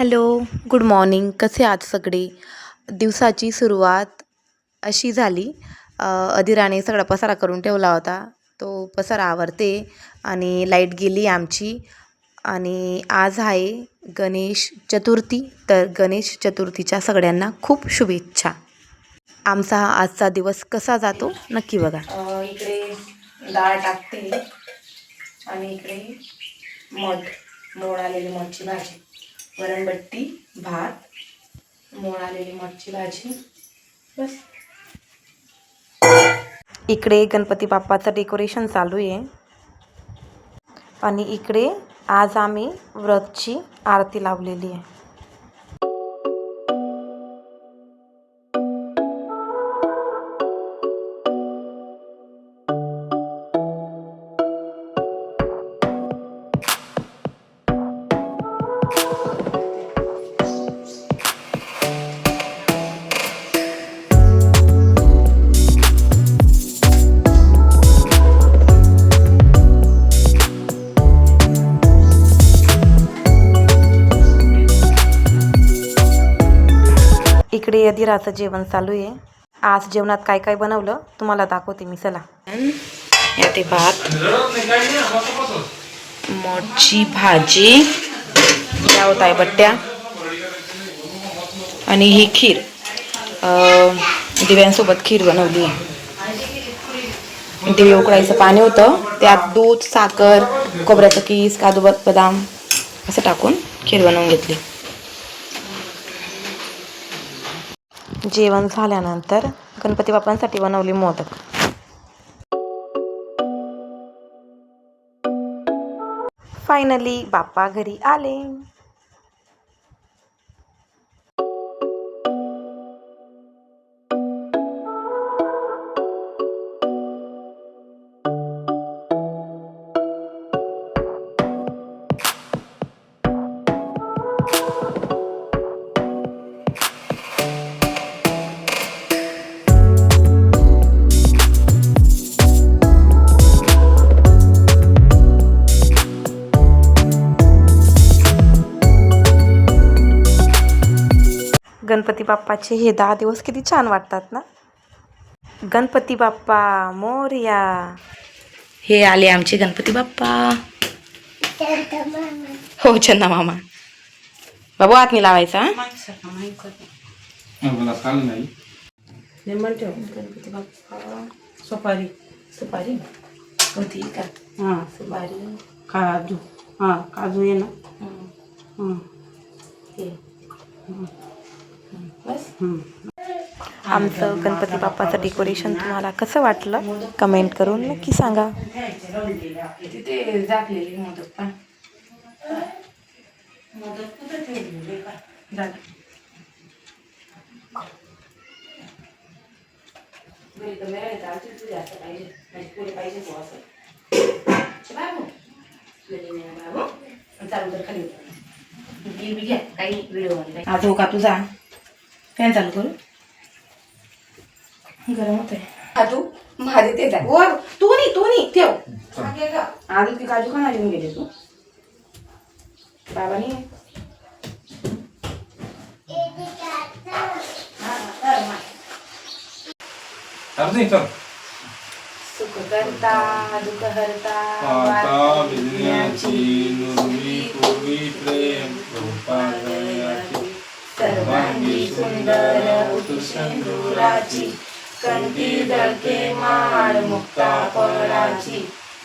Hello good morning. कसे आहात सगळे? दिवसाची सुरुवात अशी झाली. अधिराने सगळा पसारा करून ठेवला होता. तो पसारा आवरते आणि लाइट गेली आमची. आणि आज आहे गणेश चतुर्थी. तर गणेश चतुर्थीच्या सगळ्यांना खूप शुभेच्छा. आमचा हा आजचा दिवस कसा जातो नक्की बघा. इकडे डाळ टाकते. आणि इकडे मठ मोड आलेली मठची भाजी. वरणबट्टी भात मोड आलेली मठची भाजी बस. इकडे गणपती बाप्पाचं डेकोरेशन चालू आहे. आणि इकडे आज आम्ही व्रतची आरती लावलेली आहे. इकडे अधीराचं जेवण चालू आहे. आज जेवणात काय काय बनवलं तुम्हाला दाखवते मी. चला. यात भात मोठची भाजी या होत आहे बट्ट्या आणि ही खीर. दिव्यांसोबत खीर बनवली आहे. दिवे उकळायचं पाणी होतं. त्यात दूध साखर खोबऱ्याचं किस काजू बदाम असं टाकून खीर बनवून घेतली. जेवण झाल्यानंतर गणपती बाप्पांसाठी बनवली मोदक. फायनली बाप्पा घरी आले. गणपती बाप्पाचे हे दहा दिवस किती छान वाटतात ना? गणपती बाप्पा मोरया. हे आले आमचे गणपती बाप्पा. हो चंदा मामा. बाबू हात नाही. लावायचा हं? गणपती बाप्पा. सुपारी. सुपारी? होती का? हां सुपारी. काजू. हां काजू आहे ना. हं, हां हे. हं. आमचं गणपती बाप्पाचं डेकोरेशन तुम्हाला कसं वाटलं? कमेंट करून नक्की सांगा. आज हो का तुझा? फॅन चालू करू? गरम होत आहे काजू माझे तेच आहे ओ तू नाही तू नाही ठेव. आधी ती काजू खाणार घेऊन गेले तू. बाबानी. सुख करता दुःख हरता सुंदर उत्सुंदुराची कंठी जळके माळ मुक्ता फळाची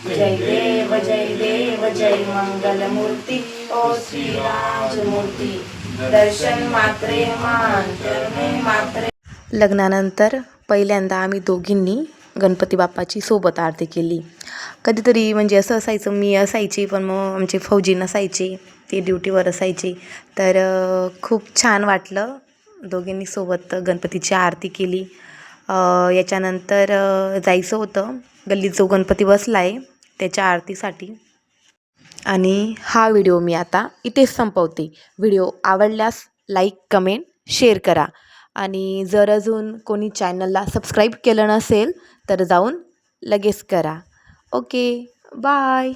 जय देव जय देव जय मंगल मूर्ती ओ श्रीराजमूर्ती. दर्शन मात्रे मान करणे मात्रे. लग्नानंतर पहिल्यांदा आम्ही दोघींनी गणपती बाप्पाची सोबत आरती केली. कधीतरी म्हणजे असं असायचं मी असायची पण मग आमचे फौजी नसायचे ते ड्युटीवर असायचे. तर खूप छान वाटलं. दोघींनी सोबत गणपतीची आरती केली. याच्यानंतर जायचं होतं. गल्लीत जो गणपती बसला आहे त्याच्या आरतीसाठी. आणि हा व्हिडिओ मी आता इथेच संपवते. व्हिडिओ आवडल्यास लाईक कमेंट शेअर करा. आणि जर अजून कोणी चॅनलला सबस्क्राईब केलं नसेल तर जाऊन लगेच करा. Okay bye.